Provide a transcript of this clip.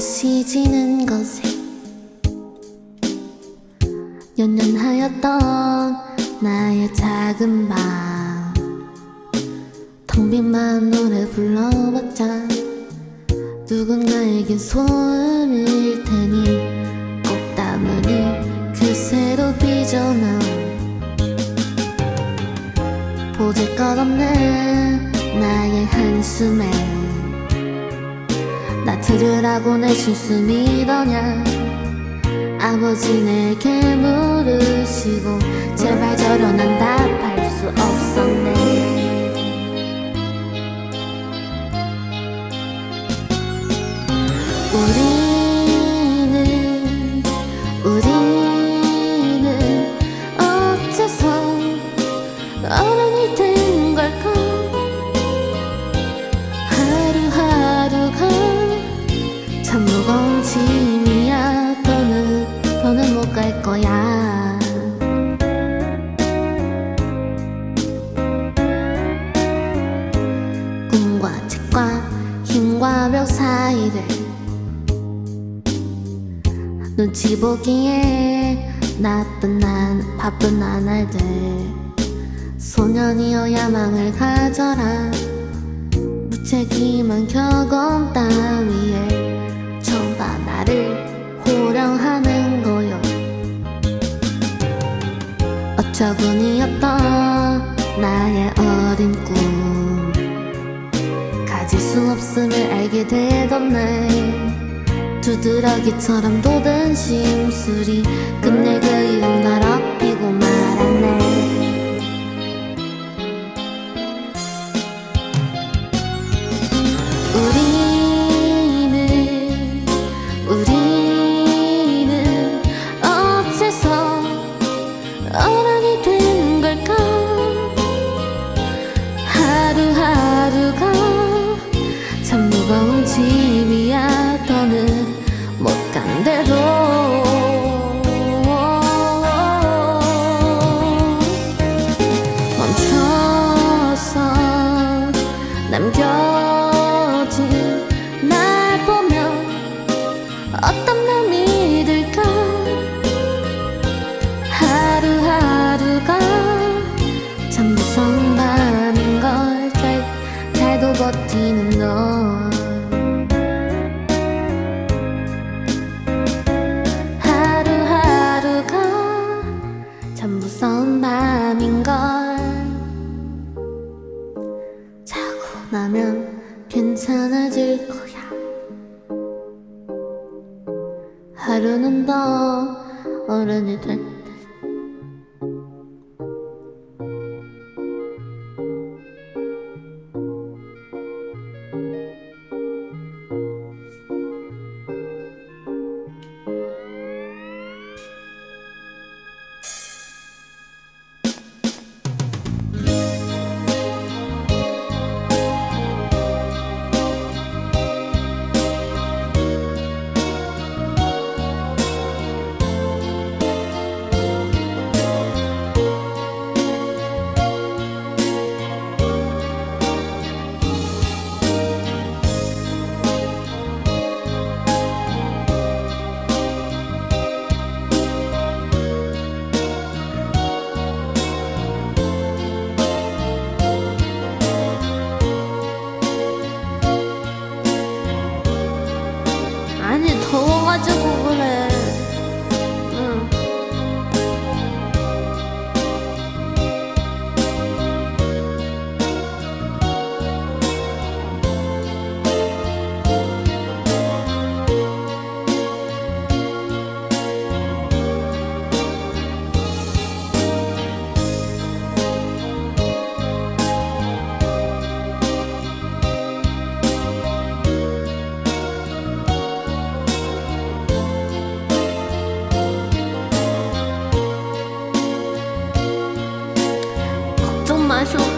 지는 것에 연연하였던 나의 작은 방 텅빈 마음 노래 불러봤자 누군가에겐 소음일 테니 꽃다물이 그새로 삐져나온 보잘것없는 나의 한숨에 나 들으라고 내 실수 믿었냐? 아버지 내게 물으시고 제발 저려 난 답할 수 없었네. 우리는 우리는 어째서 어른이 된 힘과 벽 사이를 눈치 보기에 나른난 바쁜 나날들. 소년이여 야망을 가져라. 무책임한 경험 따위에 봐 나를 호령하는 거요. 어처구니였던 나의 어린 꿈 알게 되던 날 두드러기처럼 돋은 심술이 끝내 그 날 보며 어떤 맘이 들까 하루하루가 참 무서운 밤인 걸 잘, 잘도 버티는 너. 하루하루가 참 무서운 밤인 걸 자고 나면 괜찮아질 거야. 하루는 더 어른이 될 你头发就不说。